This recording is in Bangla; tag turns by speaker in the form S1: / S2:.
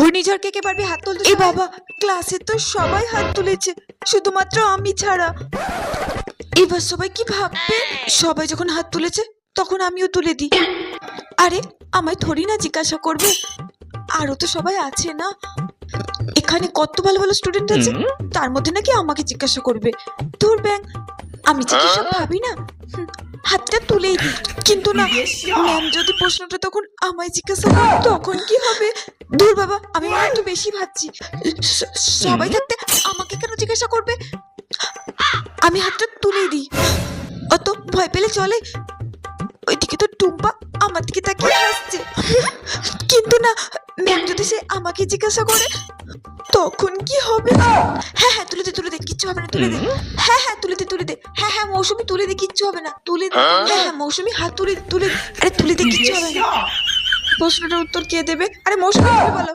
S1: ঘূর্ণিঝড় কে কে পারবি হাত তুলতে এ বাবা ক্লাসে তো সবাই হাত তুলেছে শুধুমাত্র আমি ছাড়া। এবার সবাই কি ভাববে? সবাই যখন হাত তুলেছে তখন আমিও তুলে দিই। আরে আমায় থরি না জিজ্ঞাসা করবে? আরও তো সবাই আছে না? এখানে কত ভালো ভালো স্টুডেন্ট আছে তার মধ্যে নাকি আমাকে জিজ্ঞাসা করবে? তোর ব্যাং আমি যে সব ভাবি না? হাতটা তুলেই দিই। কিন্তু না ম্যাম যদি প্রশ্নটা তখন আমায় জিজ্ঞাসা করে তখন কি হবে? দূর বাবা আমি একটু বেশি ভাবছি। সবাই থাকতে আমাকে কেন জিজ্ঞাসা করবে? আমি হাতটা তুলেই দিই। অত ভয় পেলে চলে। ওইদিকে তো টুম্পা আমার দিকে তাকিয়ে হাসছে। কিন্তু না ম্যাম যদি সে আমাকে জিজ্ঞাসা করে তখন কি হবে? হ্যাঁ হ্যাঁ তুলে দে তুলে দে কিচ্ছু হবে না তুলে দে। হ্যাঁ হ্যাঁ হ্যাঁ হ্যাঁ মৌসুমি তুলে দে কিচ্ছু হবে না। তুলে দে হ্যাঁ হ্যাঁ মৌসুমি হাত তুলে তুলে আরে তুলে দে কিচ্ছু হবে না। প্রশ্নটার উত্তর কে দেবে? আরে মৌসুমি তুমি বলো।